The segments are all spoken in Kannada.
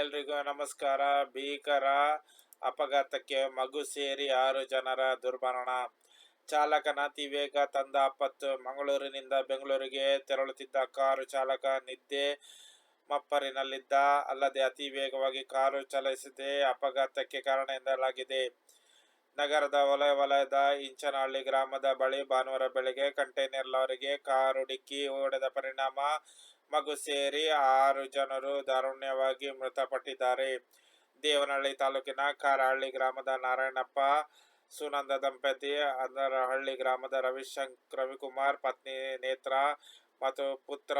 ಎಲ್ರಿಗೂ ನಮಸ್ಕಾರ. ಭೀಕರ ಅಪಘಾತಕ್ಕೆ ಮಗು ಸೇರಿ ಆರು ಜನರ ದುರ್ಮರಣ. ಚಾಲಕನ ಅತಿವೇಗ ತಂದ ಅಪ್ಪತ್ತು ಮಂಗಳೂರಿನಿಂದ ಬೆಂಗಳೂರಿಗೆ ತೆರಳುತ್ತಿದ್ದ ಕಾರು ಚಾಲಕ ನಿದ್ದೆ ಮಪ್ಪರಿನಲ್ಲಿದ್ದ. ಅಲ್ಲದೆ ಅತಿ ವೇಗವಾಗಿ ಕಾರು ಚಲಾಯಿಸಿದೆ. ಅಪಘಾತಕ್ಕೆ ಕಾರಣ ಎನ್ನಲಾಗಿದೆ. ನಗರದ ವಲಯ ವಲಯದ ಇಂಚನಹಳ್ಳಿ ಗ್ರಾಮದ ಬಳಿ ಭಾನುವಾರ ಬೆಳಗ್ಗೆ ಕಂಟೈನರ್ ಲಾರಿಗೆ ಕಾರು ಡಿಕ್ಕಿ ಹೊಡೆದ ಪರಿಣಾಮ ಮಗು ಸೇರಿ ಆರು ಜನರು ದಾರುಣ್ಯವಾಗಿ ಮೃತಪಟ್ಟಿದ್ದಾರೆ. ದೇವನಹಳ್ಳಿ ತಾಲೂಕಿನ ಕಾರಹಳ್ಳಿ ಗ್ರಾಮದ ನಾರಾಯಣಪ್ಪ, ಸುನಂದ ದಂಪತಿ ಅದರಹಳ್ಳಿ ಗ್ರಾಮದ ರವಿಶಂಕ್, ರವಿಕುಮಾರ್, ಪತ್ನಿ ನೇತ್ರ ಮತ್ತು ಪುತ್ರ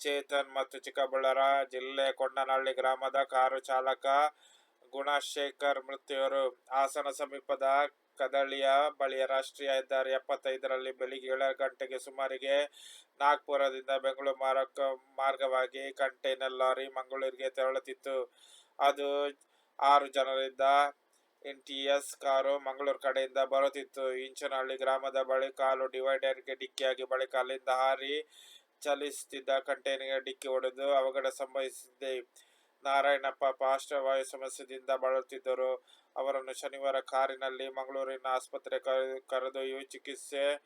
ಚೇತನ್ ಮತ್ತು ಚಿಕ್ಕಬಳ್ಳಾರ ಜಿಲ್ಲೆ, ಕೊಂಡನಹಳ್ಳಿ ಗ್ರಾಮದ ಕಾರು ಚಾಲಕ ಗುಣಶೇಖರ್ ಮೃತ್ಯುವರು ಹಾಸನ ಸಮೀಪದ ಕದಳಿಯ ಬಳಿಯ ರಾಷ್ಟ್ರೀಯ ಹೆದ್ದಾರಿ ಎಪ್ಪತ್ತೈದರಲ್ಲಿ ಬೆಳಿಗ್ಗೆ ಏಳು ಗಂಟೆಗೆ ಸುಮಾರಿಗೆ ನಾಗ್ಪುರದಿಂದ ಬೆಂಗಳೂರು ಮಾರಕ, ಮಾರ್ಗವಾಗಿ ಕಂಟೈನರ್ ಲಾರಿ ಮಂಗಳೂರಿಗೆ ತೆರಳುತ್ತಿತ್ತು. ಅದು ಆರು ಜನರಿಂದ ಎಸ್ ಕಾರು ಮಂಗಳೂರು ಕಡೆಯಿಂದ ಬರುತ್ತಿತ್ತು. ಇಂಚನಹಳ್ಳಿ ಗ್ರಾಮದ ಬಳಿ ಕಾಲು ಡಿವೈಡರ್ಗೆ ಡಿಕ್ಕಿಯಾಗಿ ಬಳಿಕ ಅಲ್ಲಿಂದ ಹಾರಿ ಚಲಿಸುತ್ತಿದ್ದ ಕಂಟೈನರ್ಗೆ ಡಿಕ್ಕಿ ಹೊಡೆದು ಅವಘಡ ಸಂಭವಿಸಿದೆ. ನಾರಾಯಣಪ್ಪ ಪಾರ್ಶ್ವವಾಯು ಸಮಸ್ಯೆಯಿಂದ ಬಳಲುತ್ತಿದ್ದರು. ಅವರನ್ನು ಶನಿವಾರ ಕಾರಿನಲ್ಲಿ ಮಂಗಳೂರಿನ ಆಸ್ಪತ್ರೆ ಕರೆ- ಕರೆದೊಯ್ದು ಚಿಕಿತ್ಸೆ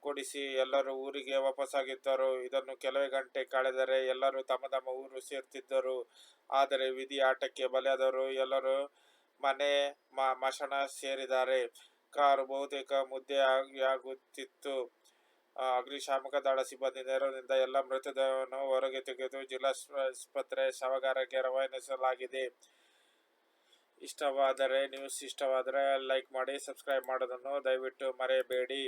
ಕೊಡಿಸಿ ಎಲ್ಲರೂ ಊರಿಗೆ ವಾಪಸ್ಸಾಗಿದ್ದರು ಇದನ್ನು ಕೆಲವೇ ಗಂಟೆ ಕಳೆದರೆ ಎಲ್ಲರೂ ತಮ್ಮ ತಮ್ಮ ಊರು ಸೇರ್ತಿದ್ದರು. ಆದರೆ ವಿಧಿ ಆಟಕ್ಕೆ ಬಲಿಯಾದರು ಎಲ್ಲರೂ ಮನೆ, ಮ, ಮಶಾನ ಸೇರಿದ್ದಾರೆ. ಕಾರು ಬಹುತೇಕ ಮುದ್ದೆ ಆಗಿ- ಆಗುತ್ತಿತ್ತು. ಅಗ್ನಿಶಾಮಕ ದಳ ಸಿಬ್ಬಂದಿ ನೆರವಿನಿಂದ ಎಲ್ಲ ಮೃತದೇಹವನ್ನು ಹೊರಗೆ ತೆಗೆದು ಜಿಲ್ಲಾ ಆಸ್ಪತ್ರೆ ಶವಗಾರಕ್ಕೆ ರವಾನಿಸಲಾಗಿದೆ. ಇಷ್ಟವಾದರೆ ನ್ಯೂಸ್ ಇಷ್ಟವಾದರೆ ಲೈಕ್ ಮಾಡಿ ಸಬ್ಸ್ಕ್ರೈಬ್ ಮಾಡೋದನ್ನು ದಯವಿಟ್ಟು ಮರೆಯಬೇಡಿ.